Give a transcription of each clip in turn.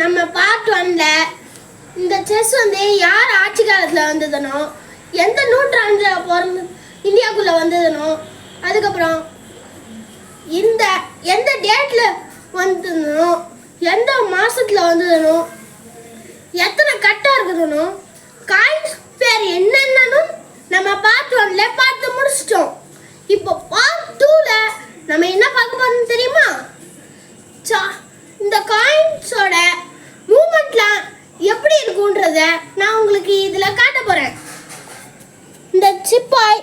நம்ம பார்ட் ஒன்ல இந்த செஸ் வந்து யார் ஆட்சி காலத்தில் வந்ததுனோ எந்த நூற்றாண்டில் பிறந்து இந்தியாவுக்குள்ளே வந்ததுனோ அதுக்கப்புறம் இந்த எந்த டேட்டில் வந்ததுனோ எந்த மாதத்தில் வந்ததுனோ எத்தனை கட்டம் இருக்குதுனோ காயின்ஸ் பேர் என்னென்னு நம்ம பார்ட் ஒன்ல பார்த்து முடிச்சிட்டோம். இப்போ பார்ட் டூல நம்ம என்ன பார்க்க போகிறோம்னு தெரியுமா சா- இந்த காயின்ஸோட மூமெண்ட்லாம் எப்படி இருக்குன்றத நான் உங்களுக்கு இதில் காட்ட போகிறேன் இந்த சிப்பாய்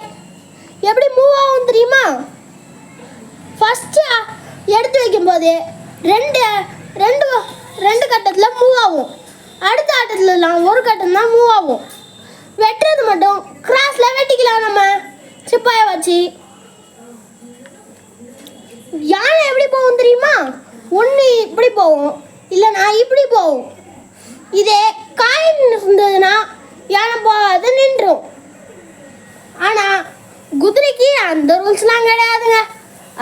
எப்படி மூவ் ஆகும் தெரியுமா? ஃபஸ்ட்டு எடுத்து வைக்கும்போது ரெண்டு ரெண்டு ரெண்டு கட்டத்தில் மூவ் ஆகும். அடுத்த ஆட்டத்துலலாம் ஒரு கட்டம் தான் மூவ் ஆகும். வெட்டுறது மட்டும் கிராஸில் வெட்டிக்கலாம் நம்ம. சிப்பாயை வச்சு. யானை எப்படி போகும் தெரியுமா? ஒன்று இப்படி போகும் இல்லைனா இப்படி போகும். இதே காயின் இருந்ததுன்னா யானை போகாது நின்றும் ஆனால் குதிரைக்கு அந்த ரூல்ஸ்லாம் கிடையாதுங்க.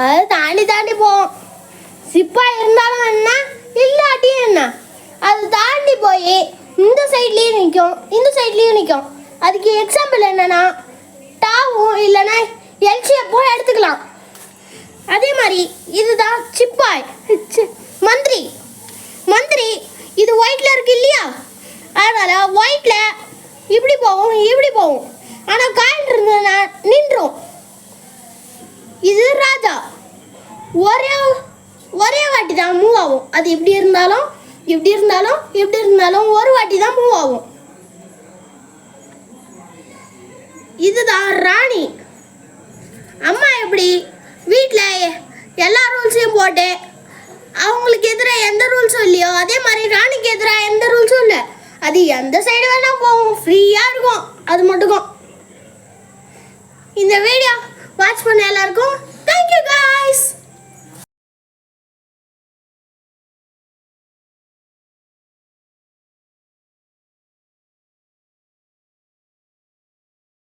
அது தாண்டி தாண்டி போகும் சிப்பா இருந்தாலும் என்ன? இல்லாட்டியும் என்ன? அது தாண்டி போய் இந்த சைட்லேயும் நிற்கும் இந்த சைட்லேயும் நிற்கும் அதுக்கு எக்ஸாம்பிள் என்னென்னா டாவும் இல்லைன்னா எல்சியப்போ எடுத்துக்கலாம். அதே மாதிரி இதுதான் சிப்பாய் மந்திரி. மந்திரி இது ஒயிட்ல இருக்கு இல்லையா? அதனால் ஒயிட்டில் இப்படி போகும் இப்படி போகும். ஆனால் காயின் இருந்ததுன்னா நின்றும் இது ராஜா ஒரே ஒரே வாட்டி தான் மூவ் ஆகும். அது இப்படி இருந்தாலும் இப்படி இருந்தாலும் இப்படி இருந்தாலும் ஒரு வாட்டி தான் மூவ் ஆகும். இதுதான் ராணி. அம்மா எப்படி? வீட்டில் எல்லா ரூல்ஸையும் போட்டு அவங்களுக்கு எதிராக எந்த ரூல்ஸும் இல்லையோ அதே மாதிரி ராணிக்கு எதிராக எந்த ரூல்ஸும் இல்லை. அது எந்த சைடு வேணால் போகும். ஃப்ரீயாக இருக்கும். அது மட்டுக்கும் இந்த வீடியோ